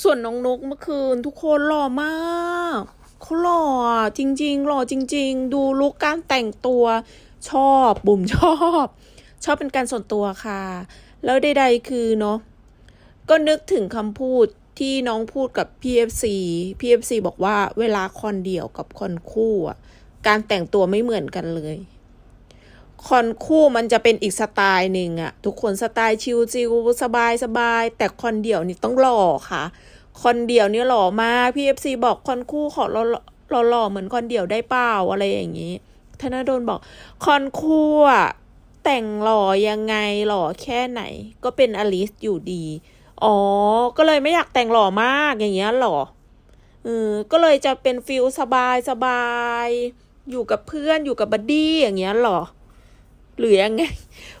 ส่วนน้องนกเมื่อคืนทุกคนหล่อมากเขาหล่อจริง ๆ หล่อจริง ๆ ดูลุคการแต่งตัวชอบบุ๋มชอบ ชอบเป็นการส่วนตัวค่ะ แล้วใดๆคือเนาะก็นึกถึงคำพูดที่น้องพูดกับ PFC PFC บอกว่าเวลาคอนเดี่ยวกับคอนคู่อะการแต่งตัวไม่เหมือนกันเลย คอนคู่มันจะเป็นอีกสไตล์หนึ่งอะทุกคนสไตล์ชิลจิลสบายสบายแต่คอนเดี่ยวนี่ต้องหล่อค่ะ คอนเดี่ยวนี่หล่อมากพี่เอฟซีบอกคอนคู่ขอหล่อหล่อหล่อเหมือนคอนเดี่ยวได้เปล่าอะไรอย่างนี้ธนดลบอกคอนคู่อะแต่งหล่อยังไงหล่อแค่ไหน ก็เป็นอลิสอยู่ดี อ๋อ ก็เลยไม่อยากแต่งหล่อมากอย่างเงี้ยหรอเออก็เลยจะเป็นฟิลสบายสบายอยู่กับเพื่อนอยู่กับบัดดี้อย่างเงี้ยหรอ หรือยังไง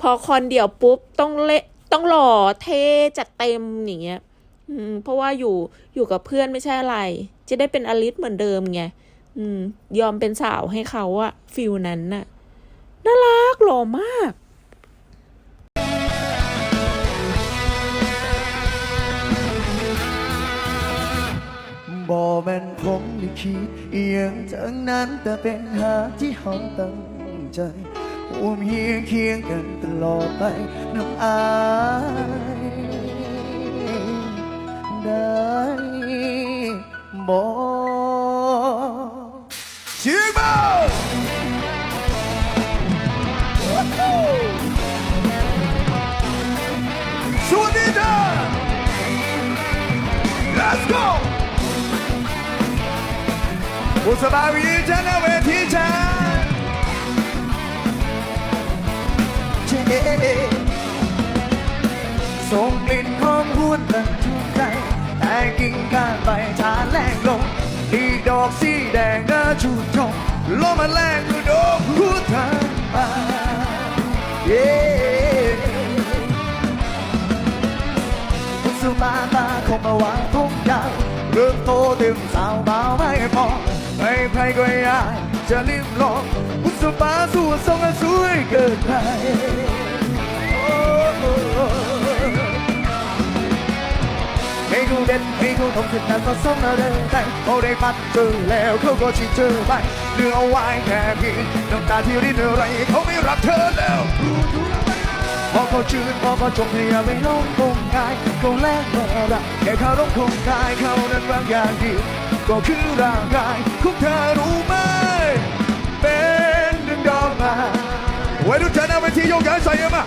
พอคอนเดี่ยวปุ๊บต้องเละต้องหล่อเทจัดเต็มอย่างเงี้ยอืมเพราะว่าอยู่อยู่กับเพื่อนไม่ใช่อะไร จะได้เป็นอลิสเหมือนเดิมไงอืมยอมเป็นสาวให้เขาอะฟิลนั้นน่ะ น่ารักหล่อมากบ่แม่นผมลิขิตอหย่างทั้งนั้นแต่เป็นหาที่เขาตั้งใจ ร่วมเฮียงเคียงกันตลอดไปน้ำอายได้บ่ชิงบ่สวัสดีจ้า Let's go! บุษบาวีจะหน้ ส่งกลิ่นหอมหวนตันทุกใจแต่กิ่งก้านใบชาแรงลงอีดอกสีแดงน่าชูชมลมมันแรงดูดอกหัวทางมาเย้สุมาตาคงมาวางทุ่งยาวเริ่มโตเต็มสาวบ่าวไม่พอไม่ใครก็อยากจะลิ้มลองบุษบาสู่ทรงสวยเกินใคร เด็ดให้เขาทำถึงนั้นก็สมอะไรแต่เขาได้พัดเจอแล้วเขาก็ชิดเจอไปเหลือเอาไว้แค่เพียงน้ำตาที่รินอะไรเขาไม่รักเธอแล้วพอเขาจืดพอเขาจมให้อย่าไปลงคงกายเขาแลกมารักแค่เขาต้องคงกายเขานั้นบางอย่างดีก็คือร่างกายของเธอรู้ไหมเป็นดึงดอกไม้ไว้ดูใจหน้าเวทีโยกย้ายใส่เอ็มอะ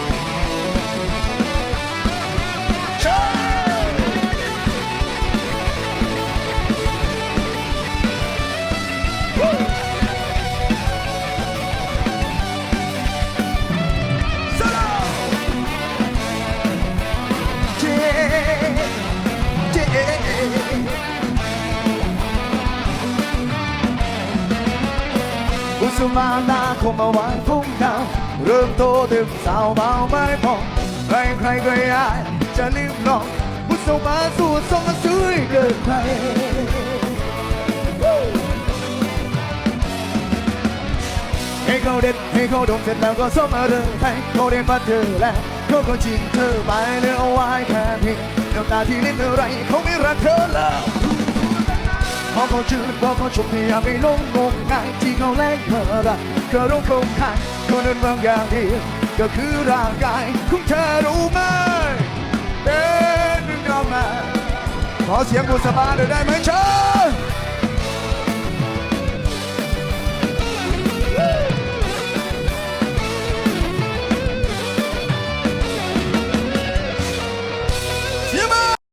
อุมาตาคงมาวางพุ่งดาวเริ่มโตเต็มสาวเบาไม่พอใครใครก็อยากจะลิ้มลองอุสมาสู่ทรงสวยเกินใครให้เขาเด็ดให้เขาดมเสร็จแล้วก็สมมาเดินให้เขาเด็ดพัดเธอแล้วเขาก็จิงเธอไปเลือเอาไว้แค่เพียงน้ำตาที่ลิ้นอะไรเขาไม่รักเธอแล้ว พอเขาจืดพอเขาชมพยายามไม่ลงงงงายที่เขาแลกเธอไรก็รู้คงคันคนนั้นบางอย่างเดียวก็คือร่างกายของเธอรู้ไหมเป็นหนึ่งดอกไม้ขอเสียงบุษบาหน่อยได้ไหมเชิญ